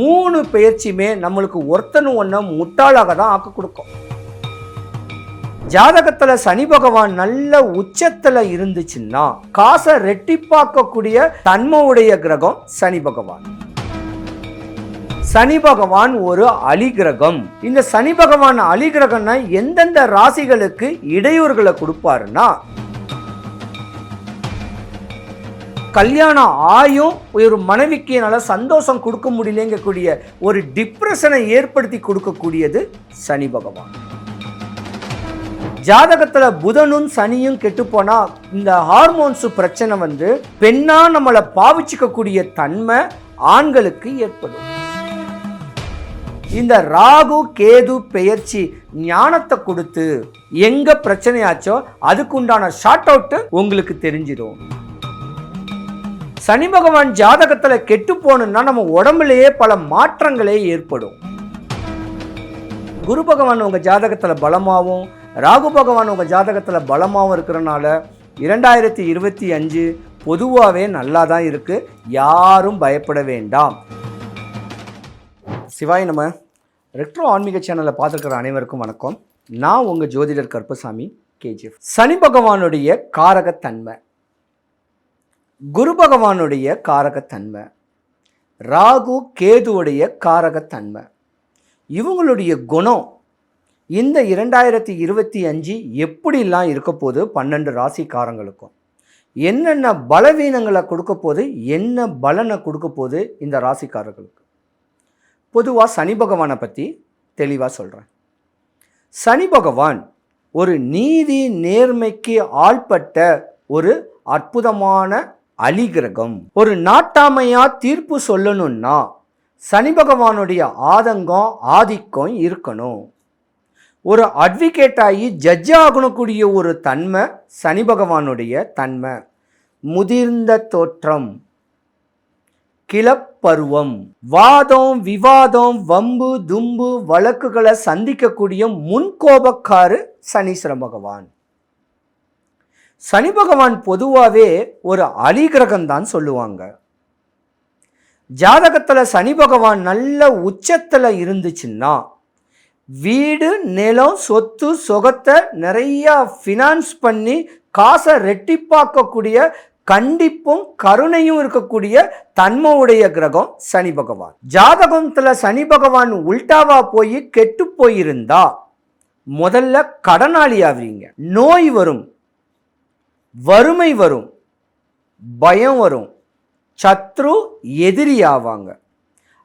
மூணு பெயர்ச்சியுமே நம்மளுக்கு ஒருத்தனு ஒன்றை முட்டாளாக தான் ஆக்க கொடுக்கும். ஜாதகத்துல சனி பகவான் நல்ல உச்சத்துல இருந்துச்சுன்னா காசை ரெட்டிப்பாக்கக்கூடிய தன்மையுடைய கிரகம் சனி பகவான். சனி பகவான் ஒரு அலிகிரகம். இந்த சனி பகவான் அலிகிரகம்னா எந்தெந்த ராசிகளுக்கு இடையூறுகளை கொடுப்பாருன்னா கல்யாணம் ஆயும் ஒரு மனைவிக்கு என்னால் சந்தோஷம் கொடுக்க முடியலங்கக்கூடிய ஒரு டிப்ரெஷனை ஏற்படுத்தி கொடுக்கக்கூடியது சனி பகவான். ஜாதகத்தில் புதனும் சனியும் கெட்டுப்போனால் இந்த ஹார்மோன்ஸு பிரச்சனை வந்து பெண்ணா நம்மளை பாவிச்சிக்கக்கூடிய தன்மை ஆண்களுக்கு ஏற்படும். இந்த ராகு கேது பெயர்ச்சி ஞானத்தை கொடுத்து எங்கே பிரச்சனையாச்சோ அதுக்குண்டான ஷார்ட் அவுட்டு உங்களுக்கு தெரிஞ்சிடும். சனி பகவான் ஜாதகத்துல கெட்டு போகணும்னா நம்ம உடம்புலயே பல மாற்றங்களே ஏற்படும். குரு பகவான் உங்க ஜாதகத்துல பலமாகவும் ராகு பகவான் உங்க ஜாதகத்துல பலமாகவும் இருக்கிறனால இரண்டாயிரத்தி இருபத்தி அஞ்சு பொதுவாகவே நல்லா தான் இருக்கு. யாரும் பயப்பட வேண்டாம். சிவாய் நம்ம ரெட்ரோ ஆன்மீக சேனலை பார்த்துருக்கிற அனைவருக்கும் வணக்கம். நான் உங்கள் ஜோதிடர் கருப்பசாமி கேஜிஎஃப். சனி பகவானுடைய காரகத்தன்மை. குரு பகவானுடைய காரகத்தன்மை ராகு கேதுவுடைய காரகத்தன்மை இவங்களுடைய குணம் இந்த இரண்டாயிரத்தி இருபத்தி அஞ்சு எப்படிலாம் இருக்க போகுது? பன்னெண்டு ராசிக்காரங்களுக்கும். என்னென்ன பலவீனங்களை கொடுக்க போது என்ன பலனை கொடுக்க போது இந்த ராசிக்காரர்களுக்கு? பொதுவாக சனி பகவானை பற்றி தெளிவாக சொல்கிறேன் சனி பகவான் ஒரு நீதி நேர்மைக்கு ஆள்பட்ட ஒரு அற்புதமான அலிகிரகம். ஒரு நாட்டாமையா தீர்ப்பு சொல்லணும்னா சனி பகவானுடைய ஆதங்கம் ஆதிக்கம் இருக்கணும். ஒரு அட்வொகேட் ஆகி ஜட்ஜ் ஆகக்கூடிய ஒரு தன்மை சனி பகவானுடைய தன்மை. முதிர்ந்த தோற்றம். கிளப்பருவம். வாதம் விவாதம் வம்பு தும்பு வழக்குகளை சந்திக்கக்கூடிய முன்கோபக்காரு சனீஸ்வர பகவான். சனி பகவான் பொதுவாகவே ஒரு அலிகிரகம் தான் சொல்லுவாங்க. ஜாதகத்தில் சனி பகவான் நல்ல உச்சத்தில் இருந்துச்சுன்னா வீடு நிலம் சொத்து சொகத்தை நிறையா ஃபினான்ஸ் பண்ணி காசை ரெட்டிப்பாக்கக்கூடிய கண்டிப்பும் கருணையும் இருக்கக்கூடிய தன்மையுடைய கிரகம் சனி பகவான். ஜாதகத்தில் சனி பகவான் உல்டாவா போய் கெட்டு போயிருந்தா முதல்ல கடனாளி ஆவீங்க. நோய் வரும். வறுமை வரும் பயம் வரும் சத்ரு எதிரி ஆவாங்க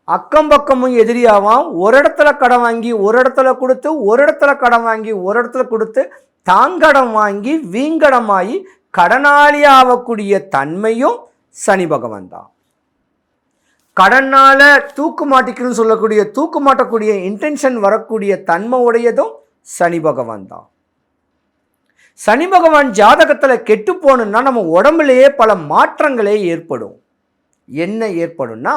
அக்கம் பக்கமும் எதிரி ஆவாம் ஒரு இடத்துல கடன் வாங்கி ஒரு இடத்துல கொடுத்து ஒரு இடத்துல கடன் வாங்கி ஒரு இடத்துல கொடுத்து தாங்கடம் வாங்கி வீங்கடமாகி கடனாளி ஆகக்கூடிய தன்மையும் சனி பகவான் தான். கடனால் தூக்கு மாட்டிக்கணும்னு சொல்லக்கூடிய தூக்கு மாட்டக்கூடிய இன்டென்ஷன் வரக்கூடிய தன்மை உடையதும் சனி பகவான் தான். சனி பகவான் ஜாதகத்தில் கெட்டு போகணுன்னா நம்ம உடம்புலயே பல மாற்றங்களே ஏற்படும். என்ன ஏற்படும்னா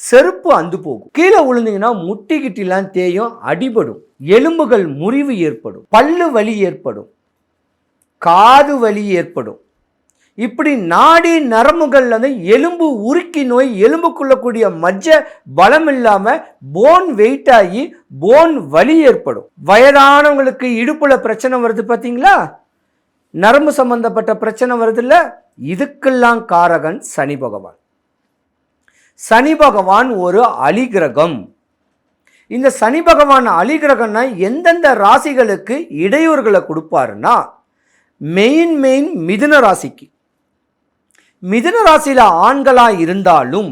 செருப்பு அந்து போகும். கீழே விழுந்தீங்கன்னா முட்டி கிட்டிலாம் தேயும் அடிபடும். எலும்புகள் முறிவு ஏற்படும். பல்லு வலி ஏற்படும். காது வலி ஏற்படும். இப்படி நாடி நரம்புகள் வந்து எலும்பு உருக்கி நோய் எலும்புக்குள்ளக்கூடிய மஜ்ஜ பலம் இல்லாமல் போன் வெயிட் ஆகி போன் வலி ஏற்படும். வயதானவங்களுக்கு இடுப்புல பிரச்சனை வருது பார்த்தீங்களா நரம்பு சம்பந்தப்பட்ட பிரச்சனை வருதுல்ல? இதுக்கெல்லாம் காரகன் சனி பகவான். சனி பகவான் ஒரு அலிகிரகம். இந்த சனி பகவான் அலிகிரகம்னா எந்தெந்த ராசிகளுக்கு இடையூறுகளை கொடுப்பாருன்னா மெயின் மெயின் மிதுன ராசிக்கு. மிதுன ராசியில் ஆண்களாக இருந்தாலும்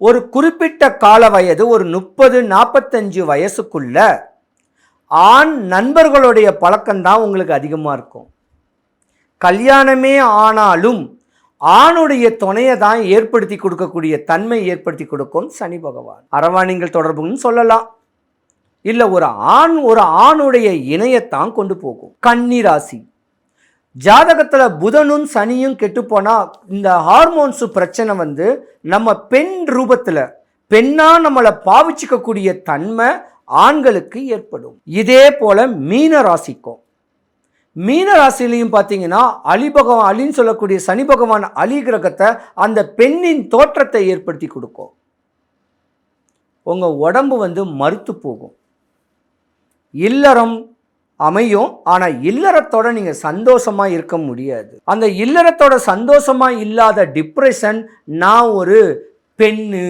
ஒரு குறிப்பிட்ட கால வயது ஒரு முப்பது நாற்பத்தஞ்சு வயசுக்குள்ள ஆண் நண்பர்களுடைய பழக்கம்தான் உங்களுக்கு அதிகமாக இருக்கும். கல்யாணமே ஆனாலும் ஆணுடைய துணையை தான் ஏற்படுத்தி கொடுக்கக்கூடிய தன்மை ஏற்படுத்தி கொடுக்கும் சனி பகவான். அரவாணிகள் தொடர்புன்னு சொல்லலாம். இல்லை ஒரு ஆண் ஒரு ஆணுடைய இணையத்தான் கொண்டு போகும். கன்னி ராசி. ஜாதகத்தில் புதனும் சனியும் கெட்டுப்போனால் இந்த ஹார்மோன்ஸ் பிரச்சனை வந்து நம்ம பெண் ரூபத்தில் பெண்ணாக நம்மளை பாவிச்சிக்கக்கூடிய தன்மை ஆண்களுக்கு ஏற்படும். இதே போல மீன ராசிக்கும். மீன ராசிலையும் பார்த்தீங்கன்னா அலி பகவான் அலின்னு சொல்லக்கூடிய சனி பகவான் அலி கிரகத்தை அந்த பெண்ணின் தோற்றத்தை ஏற்படுத்தி கொடுக்கும். உங்கள் உடம்பு வந்து மறுத்து போகும். இல்லறம் அமையும். ஆனால் இல்லறத்தோட நீங்கள் சந்தோஷமாக இருக்க முடியாது. அந்த இல்லறத்தோட சந்தோஷமாக இல்லாத டிப்ரெஷன் நான் ஒரு பெண்ணு.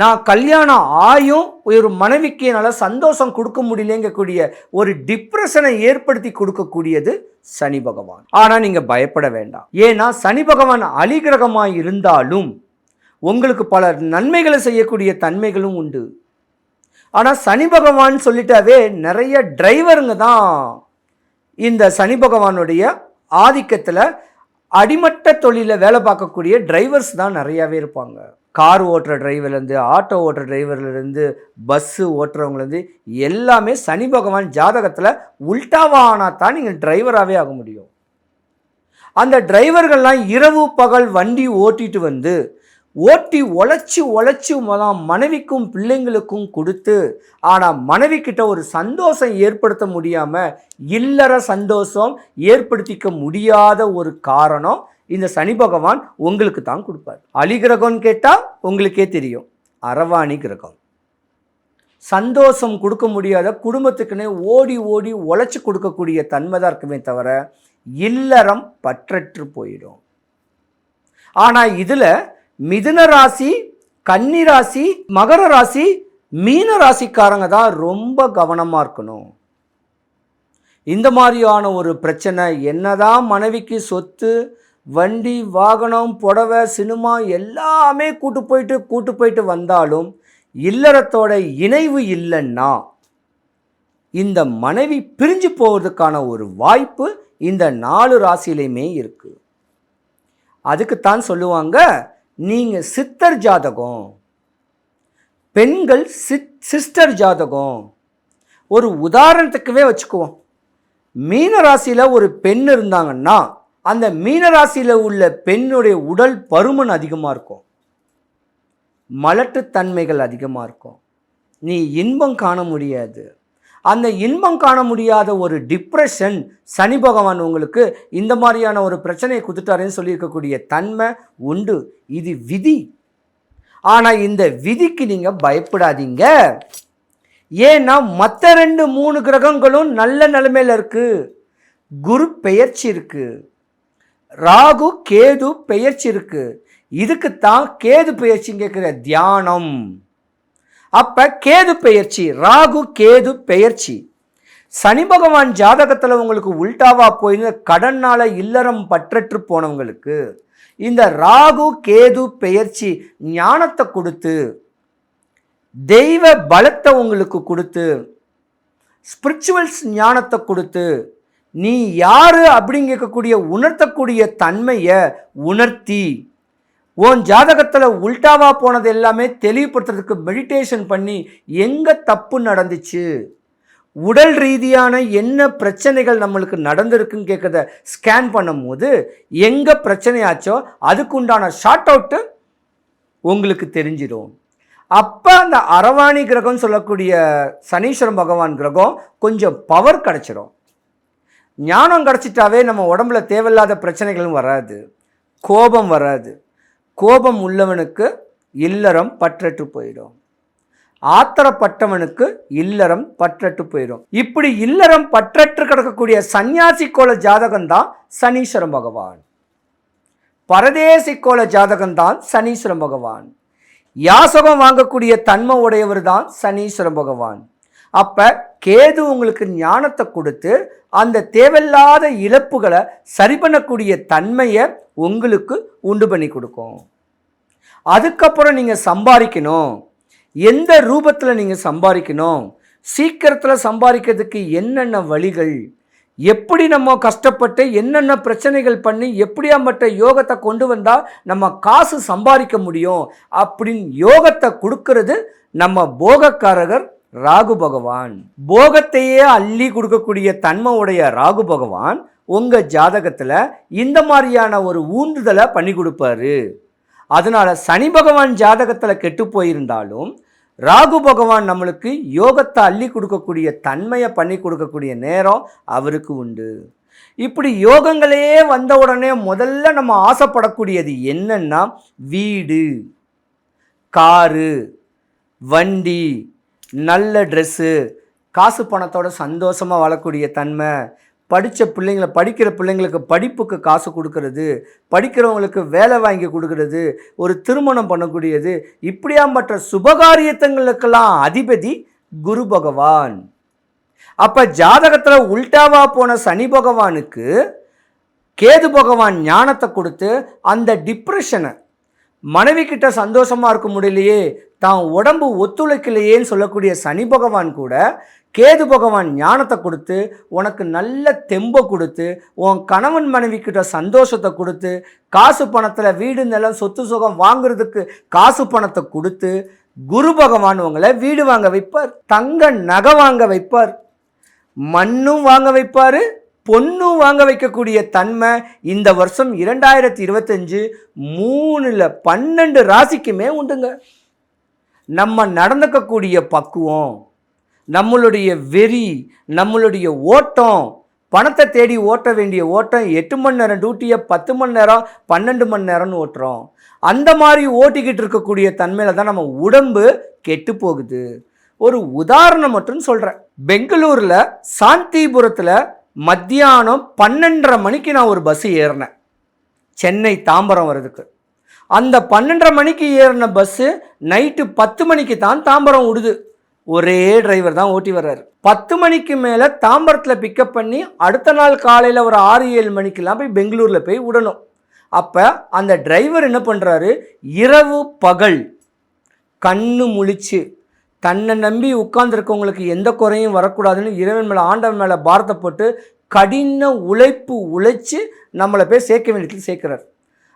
நான் கல்யாணம் ஆயும் ஒரு மனைவிக்கு என்னால் சந்தோஷம் கொடுக்க முடியலங்கக்கூடிய ஒரு டிப்ரெஷனை ஏற்படுத்தி கொடுக்கக்கூடியது சனி பகவான். ஆனால் நீங்கள் பயப்பட வேண்டாம். ஏன்னா சனி பகவான் அலிகிரகமாக இருந்தாலும் உங்களுக்கு பல நன்மைகளை செய்யக்கூடிய தன்மைகளும் உண்டு. ஆனால் சனி பகவான் சொல்லிட்டாவே நிறைய டிரைவருங்க தான் இந்த சனி பகவானுடைய ஆதிக்கத்தில் அடிமட்ட தொழிலில் வேலை பார்க்கக்கூடிய டிரைவர்ஸ் தான் நிறையாவே இருப்பாங்க. கார் ஓட்டுற டிரைவர்லேருந்து ஆட்டோ ஓட்டுற டிரைவர்லேருந்து பஸ்ஸு ஓட்டுறவங்கலேருந்து எல்லாமே சனி பகவான் ஜாதகத்தில் உல்டாவானா தான் நீங்கள் டிரைவராகவே ஆக முடியும். அந்த டிரைவர்கள்லாம் இரவு பகல் வண்டி ஓட்டிட்டு வந்து ஓட்டி உழைச்சி உழைச்சி மொதல் மனைவிக்கும் பிள்ளைங்களுக்கும் கொடுத்து ஆனால் மனைவிக்கிட்ட ஒரு சந்தோஷம் ஏற்படுத்த முடியாமல் இல்லற சந்தோஷம் ஏற்படுத்திக்க முடியாத ஒரு காரணம் இந்த சனி பகவான் உங்களுக்கு தான் கொடுப்பார். அலிகிரகம்னு கேட்டால் உங்களுக்கே தெரியும். அரவாணி கிரகம். சந்தோஷம் கொடுக்க முடியாத குடும்பத்துக்குன்னே ஓடி ஓடி உழைச்சி கொடுக்கக்கூடிய தன்மை தான் இருக்குமே தவிர இல்லறம் பற்றற்று போயிடும். ஆனால் இதில் மிதுன ராசி கன்னி ராசி மகர ராசி மீன ராசிக்காரங்க தான் ரொம்ப கவனமாக இருக்கணும். இந்த மாதிரியான ஒரு பிரச்சனை என்னதான் மனைவிக்கு சொத்து வண்டி வாகனம் புடவை சினிமா எல்லாமே கூட்டு போயிட்டு கூட்டு போயிட்டு வந்தாலும் இல்லறத்தோட இணைவு இல்லைன்னா இந்த மனைவி பிரிஞ்சு போகிறதுக்கான ஒரு வாய்ப்பு இந்த நாலு ராசியிலையுமே இருக்கு. அதுக்குத்தான் சொல்லுவாங்க நீங்கள் சித்தர் ஜாதகம் பெண்கள் சித் சிஸ்டர் ஜாதகம். ஒரு உதாரணத்துக்குவே வச்சுக்குவோம். மீன ராசியில் ஒரு பெண் இருந்தாங்கன்னா அந்த மீனராசியில் உள்ள பெண்ணுடைய உடல் பருமன் அதிகமாக இருக்கும். மலட்டுத்தன்மைகள் அதிகமாக இருக்கும். நீ இன்பம் காண முடியாது. அந்த இன்பம் காண முடியாத ஒரு டிப்ரெஷன் சனி பகவான் உங்களுக்கு இந்த மாதிரியான ஒரு பிரச்சனையை கொடுத்துட்டாருன்னு சொல்லியிருக்கக்கூடிய தன்மை உண்டு. இது விதி. ஆனால் இந்த விதிக்கு நீங்கள் பயப்படாதீங்க. ஏன்னா மற்ற ரெண்டு மூணு கிரகங்களும் நல்ல நிலைமையில் இருக்குது குரு பெயர்ச்சி இருக்குது ராகு கேது பெயர்ச்சி இருக்குது இதுக்குத்தான் கேது பெயர்ச்சி கேட்குற தியானம். அப்போ கேது பெயர்ச்சி ராகு கேது பெயர்ச்சி. சனி பகவான் ஜாதகத்தில் உங்களுக்கு உல்டாவா போயிருந்த கடனால் இல்லறம் பற்றற்று போனவங்களுக்கு இந்த ராகு கேது பெயர்ச்சி ஞானத்தை கொடுத்து தெய்வ பலத்தை உங்களுக்கு கொடுத்து ஸ்பிரிச்சுவல்ஸ் ஞானத்தை கொடுத்து நீ யாரு அப்படிங்கக்கூடிய உணர்த்தக்கூடிய தன்மையை உணர்த்தி. உன் ஜாதகத்தில் உல்டாவாக போனது எல்லாமே தெளிவுபடுத்துறதுக்கு மெடிடேஷன் பண்ணி எங்கே தப்பு நடந்துச்சு? உடல் ரீதியான என்ன பிரச்சனைகள் நம்மளுக்கு நடந்திருக்குன்னு கேட்குறத ஸ்கேன் பண்ணும்போது எங்கே பிரச்சனையாச்சோ அதுக்குண்டான ஷார்ட் அவுட்டு உங்களுக்கு தெரிஞ்சிடும். அப்போ அந்த அரவாணி கிரகம்னு சொல்லக்கூடிய சனீஸ்வரன் பகவான் கிரகம் கொஞ்சம் பவர் கிடச்சிரும். ஞானம் கிடச்சிட்டாவே நம்ம உடம்புல தேவையில்லாத பிரச்சனைகளும் வராது. கோபம் வராது. கோபம் உள்ளவனுக்கு இல்லறம் பற்றற்று போயிடும். ஆத்திரப்பட்டவனுக்கு இல்லறம் பற்றற்று போயிடும். இப்படி இல்லறம் பற்றற்று கிடக்கக்கூடிய சன்னியாசி கோல ஜாதகம்தான் சனீஸ்வரன் பகவான். பரதேசி கோல ஜாதகம்தான் சனீஸ்வரன் பகவான். யாசகம் வாங்கக்கூடிய தன்மை உடையவர் தான் சனீஸ்வரன் பகவான். அப்போ கேது உங்களுக்கு ஞானத்தை கொடுத்து அந்த தேவையில்லாத இழப்புகளை சரி பண்ணக்கூடிய தன்மையை உங்களுக்கு உண்டு பண்ணி கொடுக்கும். அதுக்கப்புறம் நீங்கள் சம்பாதிக்கணும். எந்த ரூபத்தில் நீங்கள் சம்பாதிக்கணும்? சீக்கிரத்தில் சம்பாதிக்கிறதுக்கு என்னென்ன வழிகள்? எப்படி நம்ம கஷ்டப்பட்டு என்னென்ன பிரச்சனைகள் பண்ணி எப்படியாம்பட்ட யோகத்தை கொண்டு வந்தால் நம்ம காசு சம்பாதிக்க முடியும்? அப்படின்னு யோகத்தை கொடுக்கறது நம்ம போகக்காரகர் ராகு பகவான் போகத்தையே அள்ளி கொடுக்கக்கூடிய தன்மை உடைய ராகு பகவான் உங்கள் ஜாதகத்தில் இந்த மாதிரியான ஒரு ஊந்துதலை பண்ணி கொடுப்பாரு. அதனால் சனி பகவான் ஜாதகத்தில் கெட்டு போயிருந்தாலும் ராகு பகவான் நம்மளுக்கு யோகத்தை அள்ளி கொடுக்கக்கூடிய தன்மையை பண்ணி கொடுக்கக்கூடிய நேரம் அவருக்கு உண்டு. இப்படி யோகங்களே வந்த உடனே முதல்ல நம்ம ஆசைப்படக்கூடியது என்னன்னா வீடு காரு வண்டி நல்ல ட்ரெஸ்ஸு காசு பணத்தோட சந்தோஷமாக வாழக்கூடிய தன்மை படித்த பிள்ளைங்களை படிக்கிற பிள்ளைங்களுக்கு படிப்புக்கு காசு கொடுக்கறது படிக்கிறவங்களுக்கு வேலை வாங்கி கொடுக்கறது ஒரு திருமணம் பண்ணக்கூடியது இப்படியாம்பட்ட சுபகாரியத்தங்களுக்கெல்லாம் அதிபதி குரு பகவான். அப்போ ஜாதகத்தில் உல்டாவா போன சனி பகவானுக்கு கேது பகவான் ஞானத்தை கொடுத்து அந்த டிப்ரெஷனை மனைவி கிட்ட சந்தோஷமாக இருக்க முடியலையே தான் உடம்பு ஒத்துழைக்கலையேன்னு சொல்லக்கூடிய சனி பகவான் கூட கேது பகவான் ஞானத்தை கொடுத்து உனக்கு நல்ல தெம்பை கொடுத்து உன் கணவன் மனைவி கிட்ட சந்தோஷத்தை கொடுத்து காசு பணத்தில் வீடு நிலம் சொத்து சுகம் வாங்குறதுக்கு காசு பணத்தை கொடுத்து குரு பகவான் உங்களை வீடு வாங்க வைப்பார் தங்க நகை வாங்க வைப்பார் மண்ணும் வாங்க வைப்பார் பொண்ணும் வாங்க வைக்கக்கூடிய தன்மை இந்த வருஷம் இரண்டாயிரத்தி இருபத்தஞ்சு மூணில் பன்னெண்டு ராசிக்குமே உண்டுங்க. நம்ம நடந்துக்கக்கூடிய பக்குவம் நம்மளுடைய வெறி நம்மளுடைய ஓட்டம் பணத்தை தேடி ஓட்ட வேண்டிய ஓட்டம் எட்டு மணி நேரம் டியூட்டியை பத்து மணி நேரம் பன்னெண்டு மணி நேரம்னு ஓட்டுறோம். அந்த மாதிரி ஓட்டிக்கிட்டு இருக்கக்கூடிய தன்மையில் தான் நம்ம உடம்பு கெட்டு போகுது. ஒரு உதாரணம் மட்டும் சொல்கிறேன் பெங்களூரில் சாந்திபுரத்தில் மத்தியானம் பன்னெண்டரை மணிக்கு நான் ஒரு பஸ் ஏறினேன். சென்னை தாம்பரம் வர்றதுக்கு. அந்த பன்னெண்டரை மணிக்கு ஏறின பஸ்ஸு நைட்டு பத்து மணிக்கு தான் தாம்பரம் விடுது ஒரே டிரைவர் தான் ஓட்டி வர்றாரு. பத்து மணிக்கு மேலே தாம்பரத்தில் பிக்கப் பண்ணி அடுத்த நாள் காலையில் ஒரு ஆறு ஏழு மணிக்கெல்லாம் போய் பெங்களூரில் போய் விடணும். அப்போ அந்த டிரைவர் என்ன பண்ணுறாரு இரவு பகல் கண்ணு முழிச்சு தன்னை நம்பி உட்கார்ந்துருக்கவங்களுக்கு எந்த குறையும் வரக்கூடாதுன்னு இறைவன் மேலே ஆண்டவன் மேலே பாரத்தை போட்டு கடின உழைப்பு உழைச்சி நம்மளை போய் சேர்க்க வேண்டியது சேர்க்கிறார்.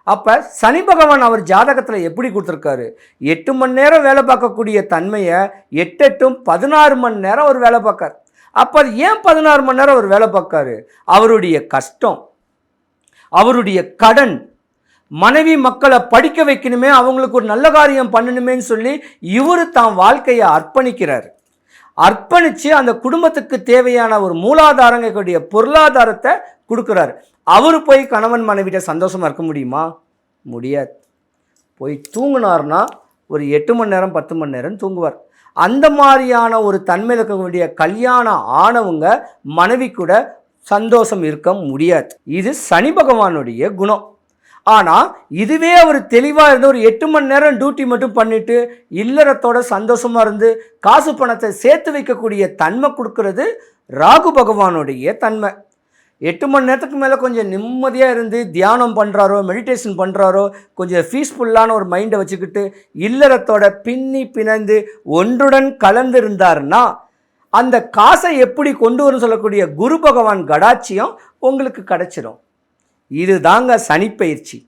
அப்போ சனி பகவான் அவர் ஜாதகத்தில் எப்படி கொடுத்துருக்காரு? எட்டு மணி நேரம் வேலை பார்க்கக்கூடிய தன்மையை எட்டெட்டும் பதினாறு மணி நேரம் அவர் வேலை பார்க்கார். அப்போ அது ஏன் பதினாறு மணி நேரம் அவர் வேலை பார்க்காரு? அவருடைய கஷ்டம் அவருடைய கடன் மனைவி மக்களை படிக்க வைக்கணுமே அவங்களுக்கு ஒரு நல்ல காரியம் பண்ணணுமேன்னு சொல்லி இவர் தான் வாழ்க்கையை அர்ப்பணிக்கிறார். அர்ப்பணித்து அந்த குடும்பத்துக்கு தேவையான ஒரு மூலாதாரங்கக்கூடிய பொருளாதாரத்தை கொடுக்குறாரு. அவர் போய் கணவன் மனைவிட்ட சந்தோஷமாக இருக்க முடியுமா? முடியாது. போய் தூங்கினார்னா ஒரு எட்டு மணி நேரம் பத்து மணி நேரம் தூங்குவார். அந்த மாதிரியான ஒரு தன்மையில் இருக்கக்கூடிய கல்யாணம் ஆனவங்க மனைவி கூட சந்தோஷம் இருக்க முடியாது. இது சனி பகவானுடைய குணம். ஆனால் இதுவே அவர் தெளிவாக இருந்து ஒரு எட்டு மணி நேரம் டியூட்டி மட்டும் பண்ணிட்டு இல்லறத்தோட சந்தோஷமாக இருந்து காசு பணத்தை சேர்த்து வைக்கக்கூடிய தன்மை கொடுக்கறது ராகு பகவானுடைய தன்மை. எட்டு மணி நேரத்துக்கு மேலே கொஞ்சம் நிம்மதியாக இருந்து தியானம் பண்ணுறாரோ மெடிடேஷன் பண்ணுறாரோ கொஞ்சம் பீஸ்ஃபுல்லான ஒரு மைண்டை வச்சுக்கிட்டு இல்லறத்தோட பின்னி பிணைந்து ஒன்றுடன் கலந்து இருந்தாருன்னா அந்த காசை எப்படி கொண்டு வரும்னு சொல்லக்கூடிய குரு பகவான் கடாட்சியம் உங்களுக்கு கிடச்சிரும். இதுதாங்க சனி பயிற்சி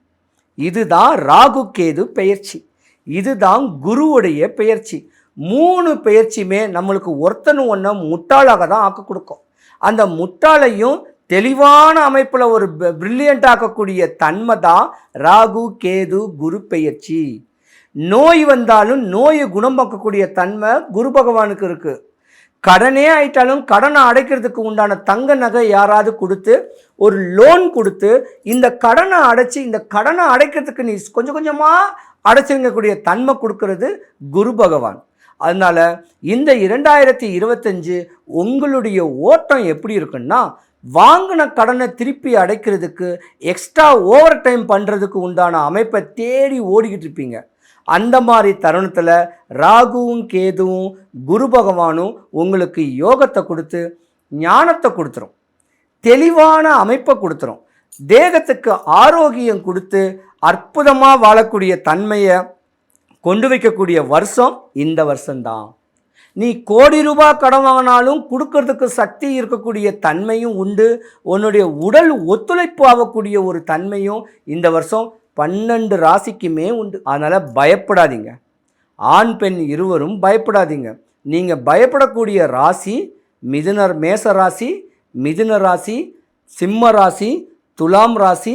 இதுதான் ராகு கேது பெயர்ச்சி. இதுதான் குருவுடைய பெயர்ச்சி. மூணு பயிற்சியுமே நம்மளுக்கு ஒருத்தனு ஒன்று முட்டாளாக தான் ஆக்க கொடுக்கும். அந்த முட்டாளையும் தெளிவான அமைப்பில் ஒரு பிரில்லியண்ட் ஆக்கக்கூடிய தன்மை தான் ராகு கேது குரு பெயர்ச்சி. நோய் வந்தாலும் நோயை குணமாக்கக்கூடிய தன்மை குரு பகவானுக்கு இருக்குது கடனே ஆயிட்டாலும் கடனை அடைக்கிறதுக்கு உண்டான தங்க நகை யாராவது கொடுத்து ஒரு லோன் கொடுத்து இந்த கடனை அடைச்சி இந்த கடனை அடைக்கிறதுக்கு நீ கொஞ்சம் கொஞ்சமாக அடைச்சிருக்கக்கூடிய தன்மை கொடுக்கறது குரு பகவான். அதனால் இந்த இரண்டாயிரத்தி இருபத்தஞ்சு உங்களுடைய ஓட்டம் எப்படி இருக்குன்னா வாங்கின கடனை திருப்பி அடைக்கிறதுக்கு எக்ஸ்ட்ரா ஓவர் டைம் பண்ணுறதுக்கு உண்டான அமைப்பை தேடி ஓடிக்கிட்டு இருப்பீங்க. அந்த மாதிரி தருணத்தில் ராகுவும் கேதுவும் குரு பகவானும் உங்களுக்கு யோகத்தை கொடுத்து ஞானத்தை கொடுத்துரும். தெளிவான அமைப்பை கொடுத்துரும். தேகத்துக்கு ஆரோக்கியம் கொடுத்து அற்புதமாக வாழக்கூடிய தன்மையை கொண்டு வைக்கக்கூடிய வருஷம் இந்த வருஷம்தான். நீ கோடி ரூபாய் கடன் வாங்கினாலும் கொடுக்கறதுக்கு சக்தி இருக்கக்கூடிய தன்மையும் உண்டு. உன்னுடைய உடல் ஒத்துழைப்பு ஆகக்கூடிய ஒரு தன்மையும் இந்த வருஷம் பன்னெண்டு ராசிக்குமே உண்டு. அதனால் பயப்படாதீங்க. ஆண் பெண் இருவரும் பயப்படாதீங்க. நீங்கள் பயப்படக்கூடிய ராசி மிதுனர் மேச ராசி மிதுன ராசி சிம்ம ராசி துலாம் ராசி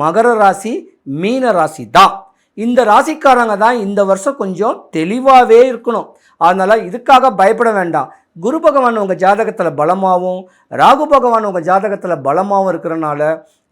மகர ராசி மீன ராசி தான். இந்த ராசிக்காரங்க தான் இந்த வருஷம் கொஞ்சம் தெளிவாகவே இருக்கணும். அதனால் இதுக்காக பயப்பட வேண்டாம். குரு பகவான் உங்கள் ஜாதகத்தில் பலமாகவும் ராகு பகவான் உங்கள் ஜாதகத்தில் பலமாகவும் இருக்கிறனால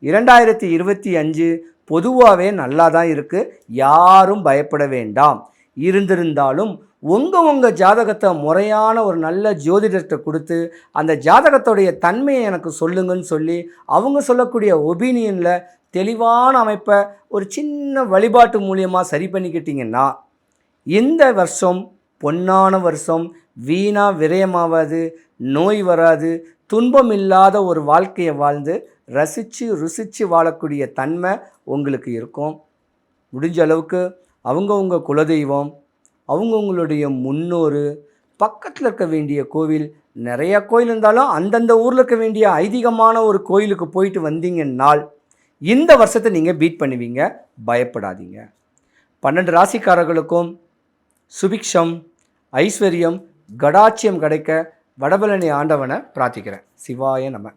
இரண்டாயிரத்தி இருபத்தி அஞ்சு பொதுவாகவே நல்லா தான் இருக்குது யாரும் பயப்பட வேண்டாம். இருந்திருந்தாலும் உங்கள் உங்கள் ஜாதகத்தை முறையான ஒரு நல்ல ஜோதிடர்கிட்ட கொடுத்து அந்த ஜாதகத்துடைய தன்மையை எனக்கு சொல்லுங்கன்னு சொல்லி அவங்க சொல்லக்கூடிய ஒபீனியனில் தெளிவான அமைப்பை ஒரு சின்ன வழிபாட்டு மூலியமாக சரி பண்ணிக்கிட்டிங்கன்னா இந்த வருஷம் பொன்னான வருஷம் வீணாக விரயமாகாது நோய் வராது துன்பம் இல்லாத ஒரு வாழ்க்கையை வாழ்ந்து ரசித்து ருசித்து வாழக்கூடிய தன்மை உங்களுக்கு இருக்கும். முடிஞ்ச அளவுக்கு அவங்கவுங்க குலதெய்வம் அவங்கவுங்களுடைய முன்னோர் பக்கத்தில் இருக்க வேண்டிய கோவில் நிறையா கோயில் இருந்தாலும் அந்தந்த ஊரில் இருக்க வேண்டிய ஐதீகமான ஒரு கோயிலுக்கு போயிட்டு வந்தீங்கன்னால் இந்த வருஷத்தை நீங்கள் பீட் பண்ணுவீங்க. பயப்படாதீங்க. பன்னெண்டு ராசிக்காரர்களுக்கும் சுபிக்ஷம் ஐஸ்வர்யம் கடாட்சியம் கிடைக்க வடபழனி ஆண்டவனை பிரார்த்திக்கிறேன். சிவாய நம்ம